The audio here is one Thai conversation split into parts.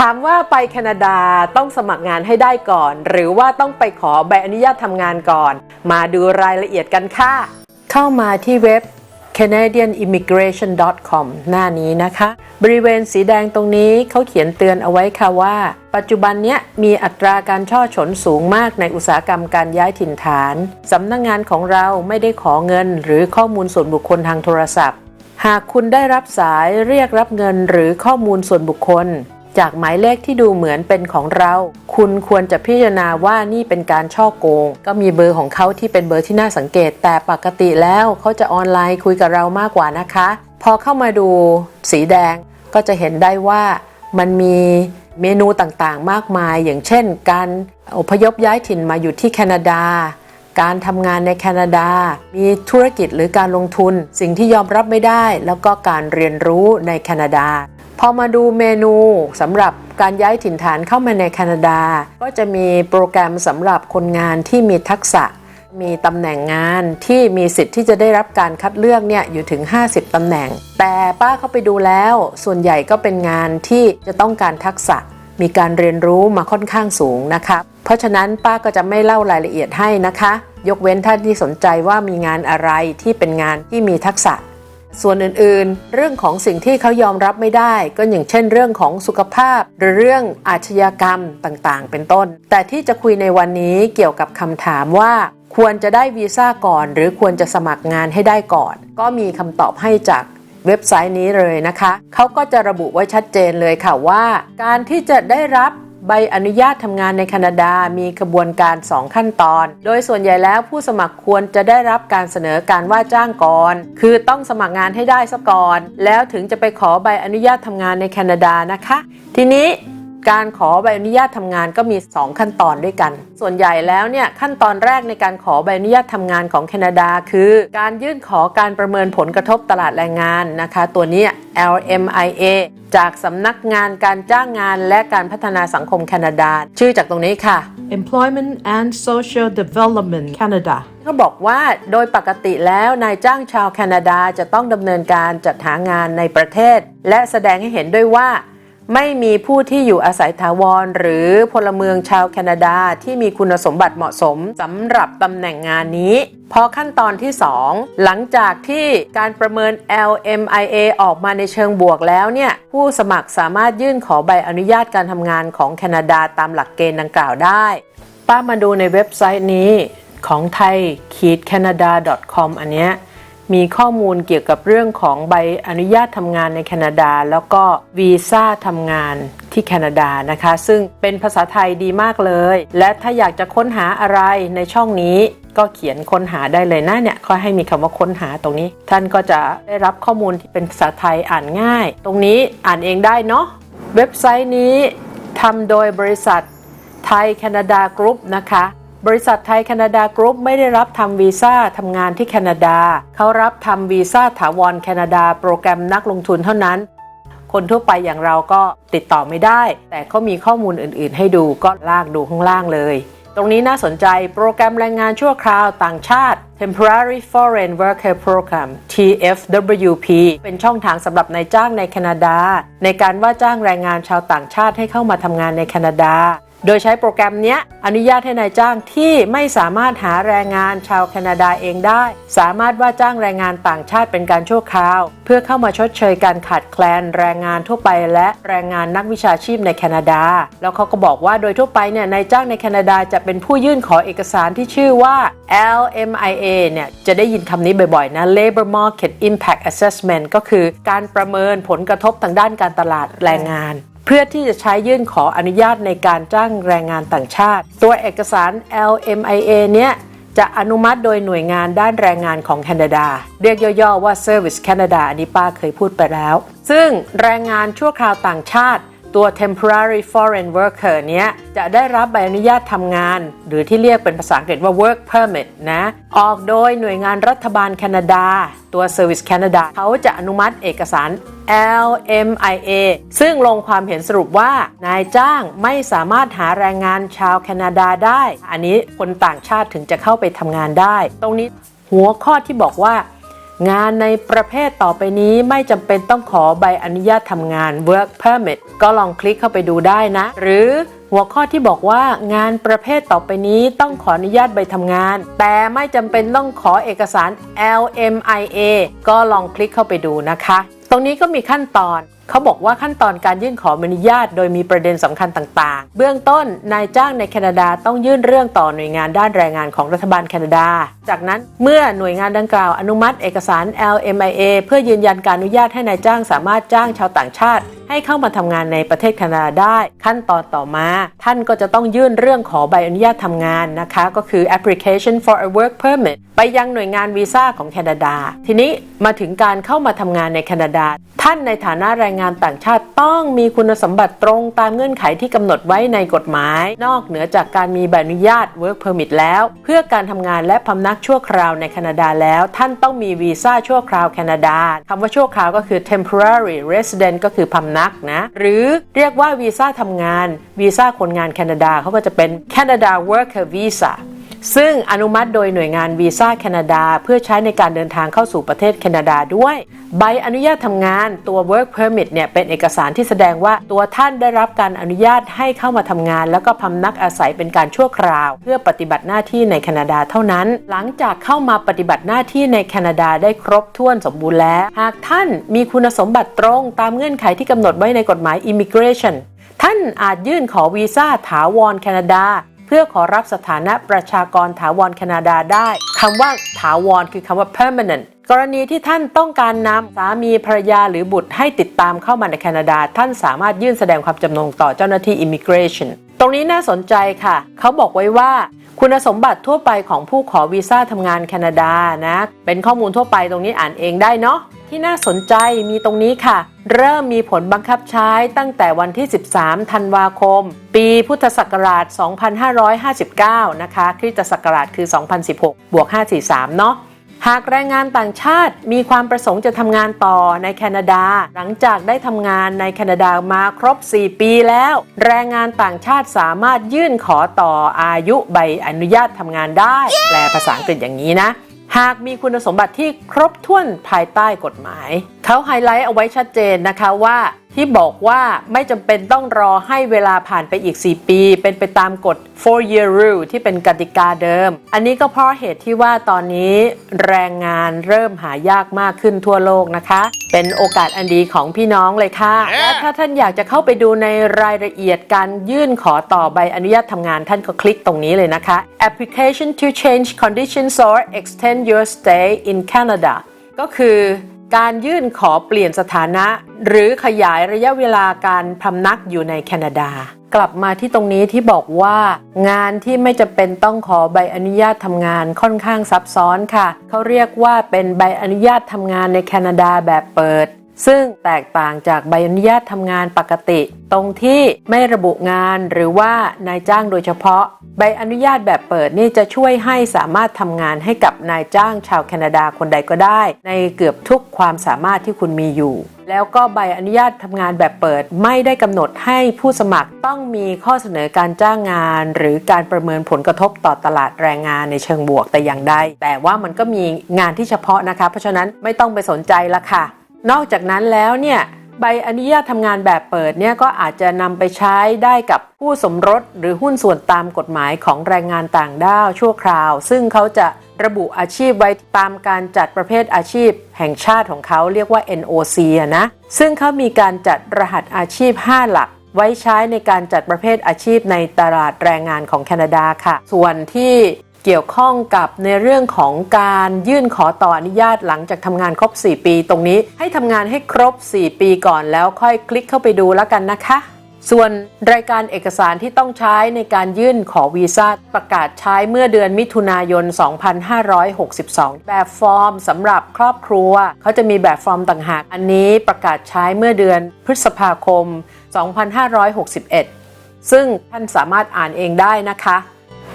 ถามว่าไปแคนาดาต้องสมัครงานให้ได้ก่อน หรือว่าต้องไปขอใบอนุญาตทำงานก่อน มาดูรายละเอียดกันค่ะ เข้ามาที่เว็บ canadianimmigration.com หน้านี้นะคะ บริเวณสีแดงตรงนี้เขาเขียนเตือนเอาไว้ค่ะว่า ปัจจุบันเนี้ยมีอัตราการช่อฉนสูงมากในอุตสาหกรรมการย้ายถิ่นฐาน สำนักงงานของเราไม่ได้ขอเงิน หรือข้อมูลส่วนบุคคลทางโทรศัพท์ หากคุณได้รับสายเรียกรับเงินหรือข้อมูลส่วนบุคคล จากหมายเลขที่ดูเหมือนเป็นของเรา คุณควรจะพิจารณาว่านี่เป็นการช่อโกง ก็มีเบอร์ของเขาที่เป็นเบอร์ที่น่าสังเกต แต่ปกติแล้วเขาจะออนไลน์คุยกับเรามากกว่านะคะ พอเข้ามาดูสีแดงก็จะเห็นได้ว่ามันมีเมนูต่างๆ มากมาย อย่างเช่น การอพยพย้ายถิ่นมาอยู่ที่แคนาดา การทำงานในแคนาดา มีธุรกิจหรือการลงทุน สิ่งที่ยอมรับไม่ได้ แล้วก็การเรียนรู้ในแคนาดา พอมาดูเมนูสำหรับการย้ายถิ่นฐานเข้ามาในแคนาดา ก็จะมีโปรแกรมสำหรับคนงานที่มีทักษะ มีตำแหน่งงานที่มีสิทธิ์ที่จะได้รับการคัดเลือกเนี่ยอยู่ถึง 50ตำแหน่ง แต่ป้าเข้าไปดูแล้ว ส่วนใหญ่ก็เป็นงานที่จะต้องการทักษะ มีการเรียนรู้มาค่อนข้างสูงนะคะเพราะฉะนั้นป้าก็จะไม่เล่ารายละเอียดให้นะคะ ยกเว้นท่านที่สนใจว่ามีงานอะไรที่เป็นงานที่มีทักษะ ส่วนอื่นๆ เรื่องของสิ่งที่เขายอมรับไม่ได้ ก็อย่างเช่นเรื่องของสุขภาพ หรือเรื่องอาชญากรรมต่างๆ เป็นต้น แต่ที่จะคุยในวันนี้เกี่ยวกับคำถามว่า ควรจะได้วีซ่าก่อน หรือควรจะสมัครงานให้ได้ก่อน ก็มีคำตอบให้จากเว็บไซต์นี้เลยนะคะ เขาก็จะระบุไว้ชัดเจนเลยค่ะว่า การที่จะได้รับ ใบอนุญาตทำงานในแคนาดามีกระบวนการ 2 ขั้นตอน โดยส่วนใหญ่แล้วผู้สมัครควรจะได้รับการเสนอการว่าจ้างก่อน คือต้องสมัครงานให้ได้ซะก่อน แล้วถึงจะไปขอใบอนุญาตทำงานในแคนาดานะคะ ทีนี้ การขอใบอนุญาตทำงานก็มี 2 ขั้นตอนด้วยกัน ส่วนใหญ่แล้วเนี่ยขั้นตอนแรกในการขอใบอนุญาตทำงานของแคนาดา คือการยื่นขอการประเมินผลกระทบตลาดแรงงานนะคะ ตัวนี้ LMIA จากสำนักงานการจ้างงานและการพัฒนาสังคมแคนาดา ชื่อจากตรงนี้ค่ะ Employment and Social Development Canada เขาบอกว่าโดยปกติแล้วนายจ้างชาวแคนาดาจะต้องดำเนินการจัดหางานในประเทศ และแสดงให้เห็นด้วยว่า ไม่มีผู้ที่อยู่อาศัยถาวร หรือพลเมืองชาวแคนาดาที่มีคุณสมบัติเหมาะสมสำหรับตำแหน่งงานนี้ พอขั้นตอนที่ 2 หลังจากที่การประเมิน LMIA ออกมาในเชิงบวกแล้วเนี่ย ผู้สมัครสามารถยื่นขอใบอนุญาตการทำงานของแคนาดาตามหลักเกณฑ์ดังกล่าวได้ ป้ามาดูในเว็บไซต์นี้ของไทย canada.com อันเนี้ย มีข้อมูลเกี่ยวกับเรื่องของใบอนุญาตทำงานในแคนาดา แล้วก็วีซ่าทำงานที่แคนาดานะคะ ซึ่งเป็นภาษาไทยดีมากเลย และถ้าอยากจะค้นหาอะไรในช่องนี้ก็เขียนค้นหาได้เลยนะเนี่ยเขาให้มีคำว่าค้นหาตรงนี้ ท่านก็จะได้รับข้อมูลที่เป็นภาษาไทยอ่านง่าย ตรงนี้อ่านเองได้เนาะเว็บไซต์นี้ทำโดยบริษัทไทยแคนาดากรุ๊ปนะคะ บริษัทไทยแคนาดากรุ๊ปไม่ได้รับทำวีซ่าทำงานที่แคนาดา เขารับทำวีซ่าถาวรแคนาดาโปรแกรมนักลงทุนเท่านั้น คนทั่วไปอย่างเราก็ติดต่อไม่ได้ แต่เขามีข้อมูลอื่นๆ ให้ดูก็ลากดูข้างล่างเลย ตรงนี้น่าสนใจโปรแกรมแรงงานชั่วคราวต่างชาติ Temporary Foreign Worker Program TFWP เป็นช่องทางสำหรับนายจ้างในแคนาดา ในการว่าจ้างแรงงานชาวต่างชาติให้เข้ามาทำงานในแคนาดา โดยใช้โปรแกรมนี้อนุญาตให้นายจ้างที่ไม่สามารถหาแรงงานชาวแคนาดาเองได้ สามารถว่าจ้างแรงงานต่างชาติเป็นการชั่วคราว เพื่อเข้ามาชดเชยการขาดแคลนแรงงานทั่วไป และแรงงานนักวิชาชีพในแคนาดา แล้วเขาก็บอกว่าโดยทั่วไปเนี่ยนายจ้างในแคนาดาจะเป็นผู้ยื่นขอเอกสารที่ชื่อว่า LMIA เนี่ยจะได้ยินคำนี้บ่อยๆนะ Labor Market Impact Assessment ก็คือการประเมินผลกระทบทางด้านการตลาดแรงงาน เพื่อที่จะใช้ยื่นขออนุญาตในการจ้างแรงงานต่างชาติ ตัวเอกสาร LMIA เนี่ยจะอนุมัติโดยหน่วยงานด้านแรงงานของแคนาดา เรียกย่อๆว่า Service Canada อันนี้ป้าเคยพูดไปแล้ว ซึ่งแรงงานชั่วคราวต่างชาติ ตัว temporary foreign worker เนี้ยจะได้รับใบอนุญาตทำงาน หรือที่เรียกเป็นภาษาอังกฤษว่า work permit นะ ออกโดยหน่วยงานรัฐบาลแคนาดา ตัว Service Canada เขาจะอนุมัติเอกสาร LMIA ซึ่งลงความเห็นสรุปว่านายจ้างไม่สามารถหาแรงงานชาวแคนาดาได้ อันนี้คนต่างชาติถึงจะเข้าไปทำงานได้ ตรงนี้หัวข้อที่บอกว่า งานในประเภทต่อไปนี้ไม่จำเป็นต้องขอใบอนุญาตทำงาน work permit ก็ลองคลิกเข้าไปดูได้นะ หรือหัวข้อที่บอกว่างานประเภทต่อไปนี้ต้องขออนุญาตใบทำงาน แต่ไม่จำเป็นต้องขอเอกสาร LMIA ก็ลองคลิกเข้าไปดูนะคะ ตรงนี้ก็มีขั้นตอนเขาบอกว่าขั้นตอนการยื่นขออนุญาต โดยมีประเด็นสำคัญต่างๆ เบื้องต้นนายจ้างในแคนาดาต้องยื่นเรื่องต่อหน่วยงานด้านแรงงานของรัฐบาลแคนาดา จากนั้นเมื่อหน่วยงานดังกล่าวอนุมัติเอกสาร LMIA เพื่อยืนยันการอนุญาตให้นายจ้างสามารถจ้างชาวต่างชาติ ให้เข้ามาทำงานในประเทศแคนาดาได้ ขั้นตอนต่อมา ท่านก็จะต้องยื่นเรื่องขอใบอนุญาตทำงานนะคะ ก็คือ application for a work permit ไปยังหน่วยงานวีซ่าของแคนาดา ทีนี้มาถึงการเข้ามาทำงานในแคนาดา ท่านในฐานะแรงงานต่างชาติต้องมีคุณสมบัติตรงตามเงื่อนไขที่กำหนดไว้ในกฎหมาย นอกเหนือจากการมีใบอนุญาต work permit แล้ว เพื่อการทำงานและพำนักชั่วคราวในแคนาดาแล้ว ท่านต้องมีวีซ่าชั่วคราวแคนาดาคำว่าชั่วคราวก็คือ temporary resident ก็คือพำนักนะหรือเรียกว่าวีซ่าทำงานวีซ่าคนงานแคนาดาเขาก็จะเป็น Canada Worker Visa ซึ่งอนุมัติโดยหน่วยงานวีซ่าแคนาดา เพื่อใช้ในการเดินทางเข้าสู่ประเทศแคนาดาด้วย ใบอนุญาตทำงานตัว work permit เนี่ยเป็นเอกสารที่แสดงว่าตัวท่านได้รับการอนุญาตให้เข้ามาทำงาน แล้วก็พำนักอาศัยเป็นการชั่วคราว เพื่อปฏิบัติหน้าที่ในแคนาดาเท่านั้น หลังจากเข้ามาปฏิบัติหน้าที่ในแคนาดาได้ครบถ้วนสมบูรณ์แล้ว หากท่านมีคุณสมบัติตรงตามเงื่อนไขที่กำหนดไว้ในกฎหมาย immigration ท่านอาจยื่นขอวีซ่าถาวรแคนาดา เพื่อขอรับสถานะประชากรถาวรแคนาดาได้คำว่าถาวรคือคำว่า permanent กรณีที่ท่านต้องการนำสามีภรรยาหรือบุตรให้ติดตามเข้ามาในแคนาดา ท่านสามารถยื่นแสดงความจำนงต่อเจ้าหน้าที่ immigration ตรงนี้น่าสนใจค่ะ เขาบอกไว้ว่า คุณสมบัติทั่วไปของผู้ขอวีซ่าทำงานแคนาดานะ เป็นข้อมูลทั่วไปตรงนี้อ่านเองได้เนาะที่น่าสนใจมีตรงนี้ค่ะ เริ่มมีผลบังคับใช้ตั้งแต่วันที่ 13 ธันวาคม ปีพุทธศักราช 2559 นะคะคริสตศักราชคือ 2016 บวก 543 เนาะ หากแรงงานต่างชาติมีความประสงค์จะทำงานต่อในแคนาดา หลังจากได้ทำงานในแคนาดามาครบ 4 ปีแล้ว แรงงานต่างชาติสามารถยื่นขอต่ออายุใบอนุญาตทำงานได้ แปลภาษาอังกฤษอย่างนี้นะ หากมีคุณสมบัติที่ครบถ้วนภายใต้กฎหมาย เขาไฮไลท์เอาไว้ชัดเจนนะคะว่าที่บอกว่าไม่จำเป็นต้องรอให้เวลาผ่านไปอีก 4 ปี เป็นไปตามกฎ4 year rule ที่เป็นกติกาเดิม อันนี้ก็เพราะเหตุที่ว่าตอนนี้แรงงานเริ่มหายากมากขึ้นทั่วโลกนะคะ เป็นโอกาสอันดีของพี่น้องเลยค่ะและถ้าท่านอยากจะเข้าไปดูในรายละเอียดการยื่นขอต่อใบอนุญาตทำงานท่านก็คลิกตรงนี้เลยนะคะ application to change conditions or extend your stay in Canada ก็คือ การยื่นขอเปลี่ยนสถานะ หรือขยายระยะเวลาการพำนักอยู่ในแคนาดา กลับมาที่ตรงนี้ที่บอกว่า งานที่ไม่จะเป็นต้องขอใบอนุญาตทำงานค่อนข้างซับซ้อนค่ะ เขาเรียกว่าเป็นใบอนุญาตทำงานในแคนาดาแบบเปิด ซึ่งแตกต่างจากใบอนุญาตทำงานปกติ ตรงที่ไม่ระบุงานหรือว่านายจ้างโดยเฉพาะ ใบอนุญาตแบบเปิดนี่จะช่วยให้สามารถทำงานให้กับนายจ้างชาวแคนาดาคนใดก็ได้ ในเกือบทุกความสามารถที่คุณมีอยู่ แล้วก็ใบอนุญาตทำงานแบบเปิดไม่ได้กำหนดให้ผู้สมัครต้องมีข้อเสนอการจ้างงาน หรือการประเมินผลกระทบต่อตลาดแรงงานในเชิงบวกแต่อย่างใดแต่ว่ามันก็มีงานที่เฉพาะนะคะ เพราะฉะนั้นไม่ต้องไปสนใจละค่ะ นอกจากนั้นแล้วเนี่ยใบอนุญาตทำงานแบบเปิดเนี่ยก็อาจจะนำไปใช้ได้กับผู้สมรสหรือหุ้นส่วนตามกฎหมายของแรงงานต่างด้าวชั่วคราว ซึ่งเขาจะระบุอาชีพไว้ตามการจัดประเภทอาชีพ แห่งชาติของเขาเรียกว่า NOC อะนะซึ่งเขามีการจัดรหัสอาชีพ 5 หลัก ไว้ใช้ในการจัดประเภทอาชีพในตลาดแรงงานของแคนาดาค่ะ ส่วนที่ เกี่ยวข้องกับในเรื่องของการยื่นขอต่ออนุญาตหลังจากทำงานครบ 4 ปี ตรงนี้ให้ทำงานให้ครบ 4 ปีก่อนแล้วค่อยคลิกเข้าไปดูแล้วกันนะคะ ส่วนรายการเอกสารที่ต้องใช้ในการยื่นขอวีซ่าประกาศใช้เมื่อเดือนมิถุนายน 2562 แบบฟอร์มสำหรับครอบครัว เขาจะมีแบบฟอร์มต่างหาก อันนี้ประกาศใช้เมื่อเดือนพฤษภาคม 2561 ซึ่งท่านสามารถอ่านเองได้นะคะ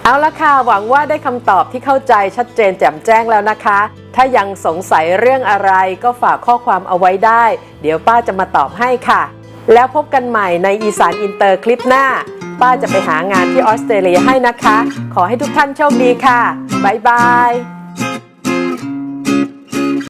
เอาละค่ะ หวังว่าได้คำตอบที่เข้าใจชัดเจนแจ่มแจ้งแล้วนะคะ ถ้ายังสงสัยเรื่องอะไรก็ฝากข้อความเอาไว้ได้ เดี๋ยวป้าจะมาตอบให้ค่ะ แล้วพบกันใหม่ในอีสานอินเตอร์คลิปหน้า ป้าจะไปหางานที่ออสเตรเลียให้นะคะ ขอให้ทุกท่านโชคดีค่ะ บ๊ายบาย